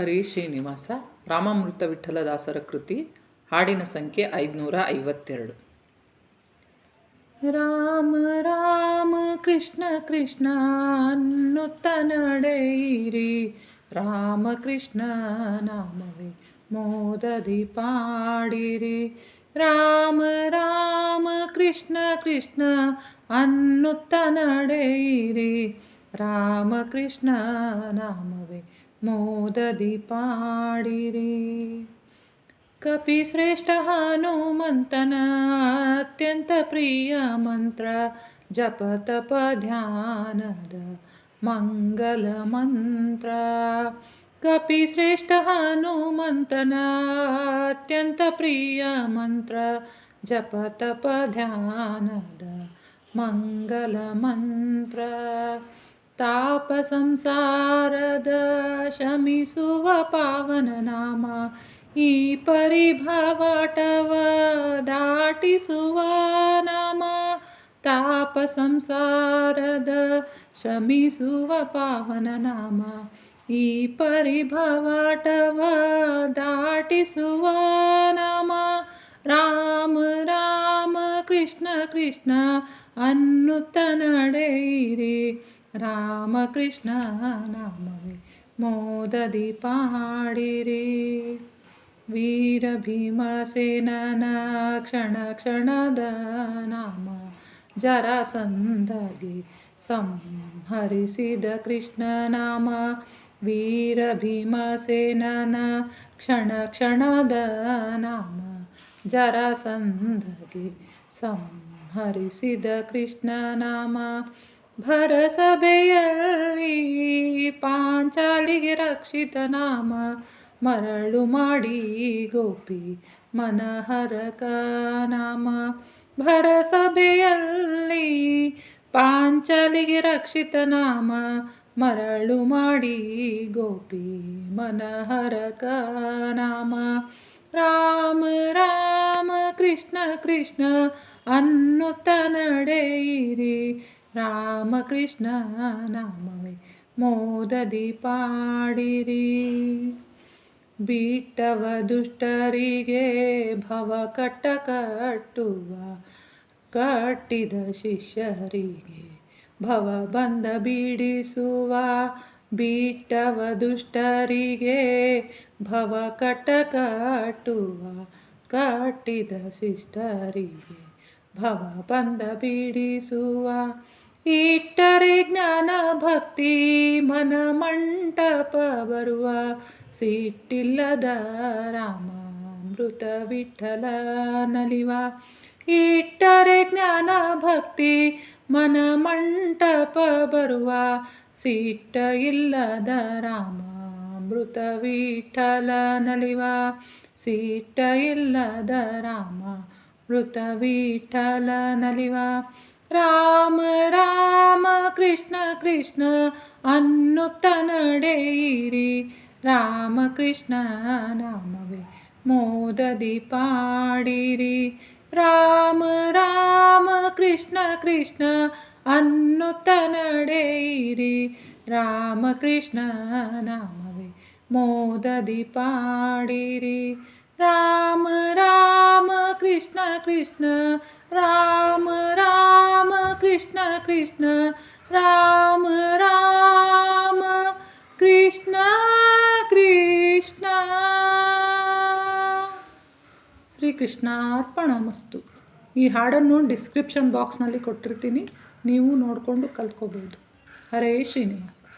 ಹರಿ ಶ್ರೀನಿವಾಸ, ರಾಮಾಮೃತ ವಿಠಲದಾಸರ ಕೃತಿ, ಹಾಡಿನ ಸಂಖ್ಯೆ ಐದುನೂರ ಐವತ್ತೆರಡು. ರಾಮ ರಾಮ, ಕೃಷ್ಣ ಕೃಷ್ಣ, ಅನ್ನುತ್ತ ನಡೆಯಿರಿ. ರಾಮ, ಕೃಷ್ಣ, ನಾಮವೇ ಮೋದದಿ ಪಾಡಿರಿ. ರಾಮ ರಾಮ, ಕೃಷ್ಣ ಕೃಷ್ಣ, ಅನ್ನುತ್ತ ನಡೆಯಿರಿ. ರಾಮ, ಕೃಷ್ಣ, ನಾಮವೇ मोदीपाणिरी कपि श्रेष्ठः हनुमन्थन अत्यन्तप्रिया मन्त्र जपत मङ्गलमन्त्र। कपिश्रेष्ठः हनुमन्तन अत्यन्तप्रियमन्त्र अत्यन्तप्रिया मन्त्रः जपत मङ्गलमन्त्र। ತಾಪ ಸಂಸಾರದ ಶಮಿಸುವ ಪಾವನ ನಾಮ, ಈ ಪರಿಭವಟವ ದಾಟಿಸುವ ನಾಮ ತಾಪ ಸಂಸಾರದ ಶಮಿಸುವ ಪಾವನ ನಾಮ, ಈ ಪರಿಭವಟವ ದಾಟಿಸುವ ನಾಮ, ರಾಮ ರಾಮ ಕೃಷ್ಣ ಕೃಷ್ಣ ಅನ್ನುತ್ತ ನಡೆಯಿರಿ. ರಾಮಕೃಷ್ಣ ನಾಮವೇ ಮೋದದಿ ಪಾಡಿರಿ ವೀರ ಭೀಮಸೇನನ ಕ್ಷಣ ಕ್ಷಣದ ನಾಮ ಜರಸಂಧಗೆ ಸಂಹರಿಸಿದ ಕೃಷ್ಣ ನಾಮ ವೀರ ಭೀಮಸೇನನ ಕ್ಷಣ ಕ್ಷಣದ ಭರಸಭೆಯಲ್ಲಿ ಪಾಂಚಾಲಿಗೆ ರಕ್ಷಿತ ನಾಮ ಮರಳು ಮಾಡಿ ಗೋಪಿ ಮನಹರಕ ನಾಮ. ಭರಸಭೆಯಲ್ಲಿ ಪಾಂಚಾಲಿಗೆ ರಕ್ಷಿತ ನಾಮ ಮರಳು ಮಾಡಿ ಗೋಪಿ ಮನಹರಕ ನಾಮ. ರಾಮ ರಾಮ ಕೃಷ್ಣ ಕೃಷ್ಣ ಅನ್ನುತ್ತ ನಡೆಯಿರಿ. ರಾಮಕೃಷ್ಣ ನಾಮವೇ. ಮೋದದಿ ಪಾಡಿರಿ ಬಿಟ್ಟವ ದುಷ್ಟರಿಗೆ ಭವ ಕಟ್ಟ ಕಟ್ಟುವ ಕಟ್ಟಿದ ಶಿಷ್ಯರಿಗೆ ಭವ ಬಂದ ಬಿಡಿಸುವ ಬಿಟ್ಟವ ದುಷ್ಟರಿಗೆ ಭವ ಕಟ್ಟ ಕಟ್ಟುವ ಕಟ್ಟಿದ ಶಿಷ್ಟರಿಗೆ ಭವ ಬಂದ ಬಿಡಿಸುವ ಇಟ್ಟರೆ ಜ್ಞಾನ ಭಕ್ತಿ ಮನ ಮಂಟಪ ಬರುವ ಸಿಟ್ಟಿಲ್ಲದ ರಾಮ ಮೃತ ವಿಠಲ ನಲಿವ ಇಟ್ಟರೆ ಜ್ಞಾನ ಭಕ್ತಿ ಮನ ಮಂಟಪ ಬರುವ ಸಿಟ್ಟ ಇಲ್ಲದ ರಾಮ ಮೃತ ವಿಠಲ ನಲಿವ ಸಿಟ್ಟ ಇಲ್ಲದ ರಾಮ ಮೃತ ವಿಠಲ ನಲಿವ ರಾಮ ರಾಮ ಕೃಷ್ಣ ಕೃಷ್ಣ ಅನ್ನುತ್ತ ನಡೆಯಿರಿ ರಾಮಕೃಷ್ಣ ನಾಮವೇ ಮೋದದಿ ಪಾಡಿರಿ ರಾಮ ರಾಮ ಕೃಷ್ಣ ಕೃಷ್ಣ ಅನ್ನುತ್ತ ನಡೆಯಿರಿ ರಾಮಕೃಷ್ಣ ನಾಮವೇ ಮೋದದಿ ಪಾಡಿರಿ ರಾಮ ರಾಮ ಕೃಷ್ಣ ಕೃಷ್ಣ ರಾಮ ರಾಮ ಕೃಷ್ಣ ಕೃಷ್ಣ, ರಾಮ ರಾಮ, ಕೃಷ್ಣ ಕೃಷ್ಣ. ಶ್ರೀಕೃಷ್ಣಾರ್ಪಣ ಮಸ್ತು ಈ ಹಾಡನ್ನು ಡಿಸ್ಕ್ರಿಪ್ಷನ್ ಬಾಕ್ಸ್ನಲ್ಲಿ ಕೊಟ್ಟಿರ್ತೀನಿ. ನೀವು ನೋಡಿಕೊಂಡು ಕಲ್ತ್ಕೋಬೋದು. ಹರೇ ಶ್ರೀನಿವಾಸ.